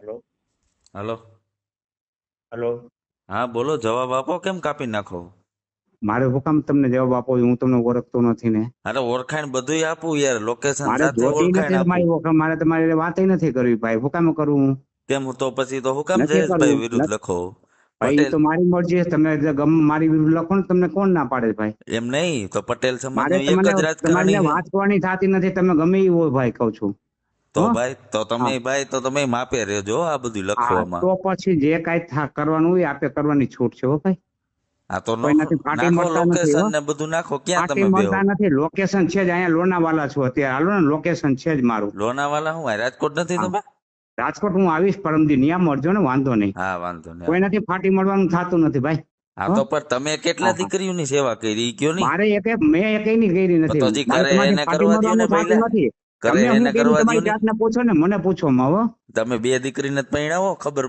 Hello. Hello. Hello. હા બોલો જવાબ આપો કેમ કાપી નાખો? મારે હું કામ તમને જવાબ આપો હું તમને ઓળખતો નથી ને. અરે ઓળખાણ બધું આપું યાર લોકેશન સાથે ઓળખાણ આપું. મારે તમારી વાત નથી કરવી ભાઈ. હું કામ કરું કેમ તો પછી તો હુકમ જયેશભાઈ વિરુદ્ધ લખો. ભાઈ તો મારી મરજી છે. તમે ગમ મારી વિરુદ્ધ લખો ને તમને કોણ ના પાડે ભાઈ? એમ નહીં તો પટેલ સમાજ એક જ રાજકારણી વાત કરવાની થતી નથી. તમે ગમે એ હોય ભાઈ કહું છું. તો ભાઈ તો તમે ભાઈ તો તમે માપે રહેજો આ બધું લખવામાં. તો પછી જે કાંઈ થા કરવાનું હોય આપે કરવાની છૂટ છે હો ભાઈ. આ તો નાખો નથી, લોકેશન ને બધું નાખો ક્યાં તમે બેહો? નથી. લોકેશન છે જ અહીંયા લોનાવાલા છું અત્યારે. હાલો ને લોકેશન છે જ મારું. લોનાવાલા હું રાજકોટ નથી તમે? રાજકોટ હું આવીશ પરમદી નિયમ મળજો ને વાંધો નહીં. હા વાંધો નહીં. કોઈનાથી ફાટી મળવાનું થતું નથી ભાઈ. હા તો પણ તમે કેટલા. દીકરીઓની સેવા કરી? કયો નહીં? મારે એક મેં એકેયની કરી નથી. તો કરે એને કરવા દ્યો ને પહેલા. કરે એને કરવા દો ને પૂછો ને મને પૂછો માં તમે બે દીકરીને જ પરણાવો ખબર